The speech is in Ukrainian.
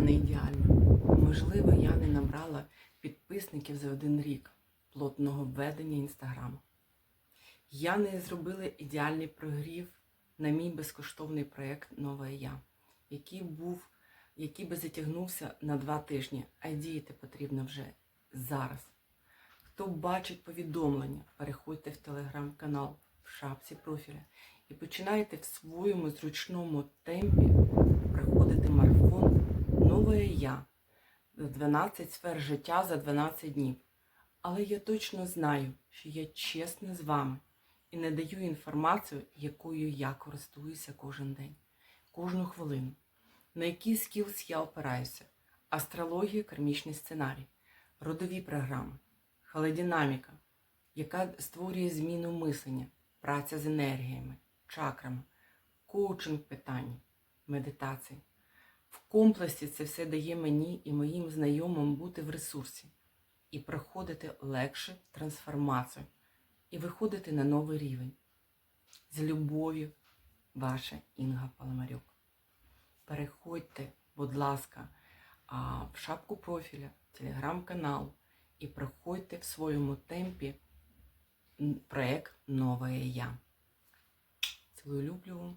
не ідеальна. Можливо, я не набрала підписників за один рік плотного введення інстаграму. Я не зробила ідеальний прогрів на мій безкоштовний проєкт Нове Я, який був, який би затягнувся на два тижні, а діяти потрібно вже зараз. Хто бачить повідомлення, переходьте в телеграм-канал в шапці профіля і починайте в своєму зручному темпі проходити марафон Нове Я 12 сфер життя за 12 днів. Але я точно знаю, що я чесна з вами і не даю інформацію, якою я користуюся кожен день, кожну хвилину. На який скілс я опираюся: астрологія, кармічний сценарій, родові програми, холодинаміка, яка створює зміну мислення, праця з енергіями, чакрами, коучинг питання, медитації. В комплексі це все дає мені і моїм знайомим бути в ресурсі і проходити легше трансформацію і виходити на новий рівень. З любов'ю, ваша Інга Паламарюк. Переходьте, будь ласка, в шапку профіля, телеграм-канал і проходьте в своєму темпі м, проект Нове Я. Цілую люблю.